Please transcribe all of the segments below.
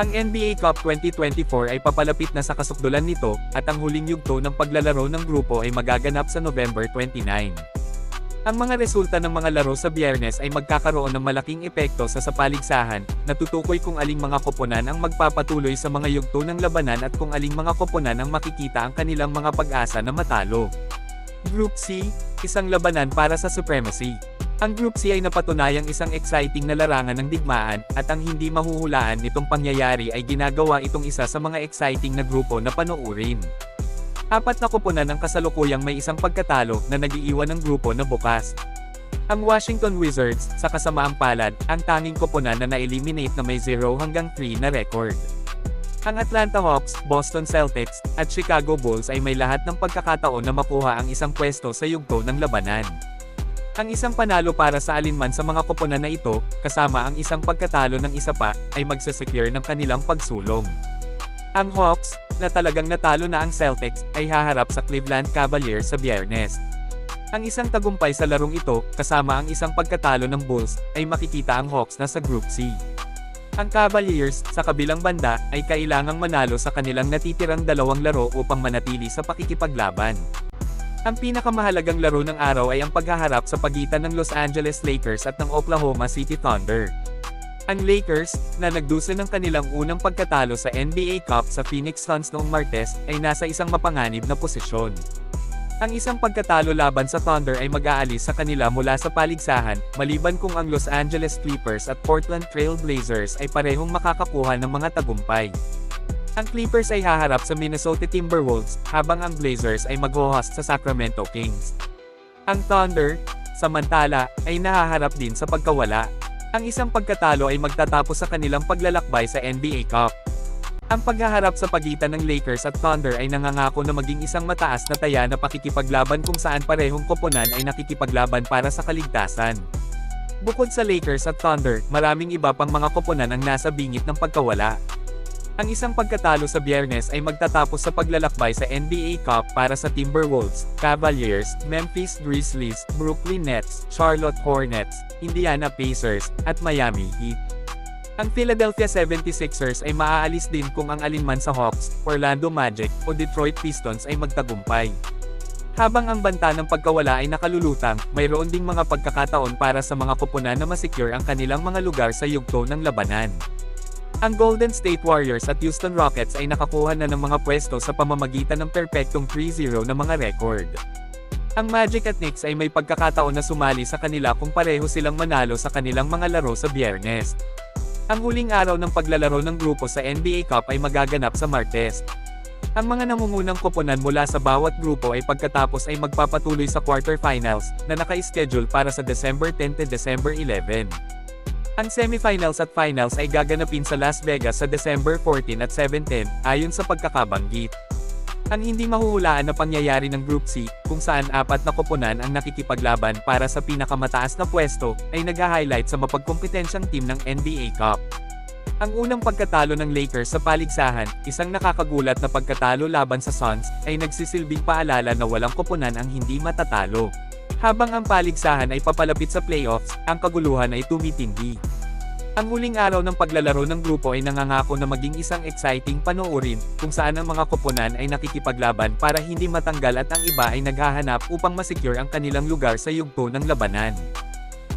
Ang NBA Cup 2024 ay papalapit na sa kasukdulan nito, at ang huling yugto ng paglalaro ng grupo ay magaganap sa November 29. Ang mga resulta ng mga laro sa biyernes ay magkakaroon ng malaking epekto sa sapaligsahan, natutukoy kung aling mga koponan ang magpapatuloy sa mga yugto ng labanan at kung aling mga koponan ang makikita ang kanilang mga pag-asa na matalo. Group C, isang labanan para sa supremacy. Ang Group C ay napatunayang isang exciting na larangan ng digmaan, at ang hindi mahuhulaan nitong pangyayari ay ginagawa itong isa sa mga exciting na grupo na panoorin. Apat na koponan ang kasalukuyang may isang pagkatalo na nagiiwan ng grupo na bukas. Ang Washington Wizards, sa kasamaang palad, ang tanging koponan na na-eliminate na may 0 hanggang 3 na record. Ang Atlanta Hawks, Boston Celtics, at Chicago Bulls ay may lahat ng pagkakataon na makuha ang isang pwesto sa yugto ng labanan. Ang isang panalo para sa alinman sa mga koponan na ito, kasama ang isang pagkatalo ng isa pa, ay magsasecure ng kanilang pagsulong. Ang Hawks, na talagang natalo na ang Celtics, ay haharap sa Cleveland Cavaliers sa biyernes. Ang isang tagumpay sa larong ito, kasama ang isang pagkatalo ng Bulls, ay makikita ang Hawks na sa Group C. Ang Cavaliers, sa kabilang banda, ay kailangang manalo sa kanilang natitirang dalawang laro upang manatili sa pakikipaglaban. Ang pinakamahalagang laro ng araw ay ang paghaharap sa pagitan ng Los Angeles Lakers at ng Oklahoma City Thunder. Ang Lakers, na nagdusa ng kanilang unang pagkatalo sa NBA Cup sa Phoenix Suns noong Martes, ay nasa isang mapanganib na posisyon. Ang isang pagkatalo laban sa Thunder ay mag-aalis sa kanila mula sa paligsahan, maliban kung ang Los Angeles Clippers at Portland Trail Blazers ay parehong makakakuha ng mga tagumpay. Ang Clippers ay haharap sa Minnesota Timberwolves, habang ang Blazers ay mag-host sa Sacramento Kings. Ang Thunder, samantala, ay nahaharap din sa pagkawala. Ang isang pagkatalo ay magtatapos sa kanilang paglalakbay sa NBA Cup. Ang paghaharap sa pagitan ng Lakers at Thunder ay nangangako na maging isang mataas na taya na pakikipaglaban kung saan parehong koponan ay nakikipaglaban para sa kaligtasan. Bukod sa Lakers at Thunder, maraming iba pang mga koponan ang nasa bingit ng pagkawala. Ang isang pagkatalo sa biyernes ay magtatapos sa paglalakbay sa NBA Cup para sa Timberwolves, Cavaliers, Memphis Grizzlies, Brooklyn Nets, Charlotte Hornets, Indiana Pacers, at Miami Heat. Ang Philadelphia 76ers ay maaalis din kung ang alinman sa Hawks, Orlando Magic, o Detroit Pistons ay magtagumpay. Habang ang banta ng pagkawala ay nakalulutang, mayroon ding mga pagkakataon para sa mga koponan na masecure ang kanilang mga lugar sa yugto ng labanan. Ang Golden State Warriors at Houston Rockets ay nakakuha na ng mga pwesto sa pamamagitan ng perpektong 3-0 na mga record. Ang Magic at Knicks ay may pagkakataon na sumali sa kanila kung pareho silang manalo sa kanilang mga laro sa biyernes. Ang huling araw ng paglalaro ng grupo sa NBA Cup ay magaganap sa Martes. Ang mga nangungunang koponan mula sa bawat grupo ay pagkatapos ay magpapatuloy sa quarterfinals, na naka-schedule para sa December 10 to December 11. Ang semifinals at finals ay gaganapin sa Las Vegas sa December 14 at 17, ayon sa pagkakabanggit. Ang hindi mahuhulaan na pangyayari ng Group C, kung saan apat na koponan ang nakikipaglaban para sa pinakamataas na pwesto, ay nag-highlight sa mapagkompetensyang team ng NBA Cup. Ang unang pagkatalo ng Lakers sa paligsahan, isang nakakagulat na pagkatalo laban sa Suns, ay nagsisilbing paalala na walang koponan ang hindi matatalo. Habang ang paligsahan ay papalapit sa playoffs, ang kaguluhan ay tumitindi. Ang huling araw ng paglalaro ng grupo ay nangangako na maging isang exciting panoorin, kung saan ang mga koponan ay nakikipaglaban para hindi matanggal at ang iba ay naghahanap upang masecure ang kanilang lugar sa yugto ng labanan.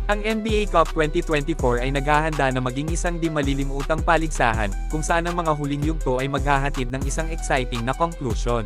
Ang NBA Cup 2024 ay naghahanda na maging isang di malilimutang paligsahan, kung saan ang mga huling yugto ay maghahatid ng isang exciting na conclusion.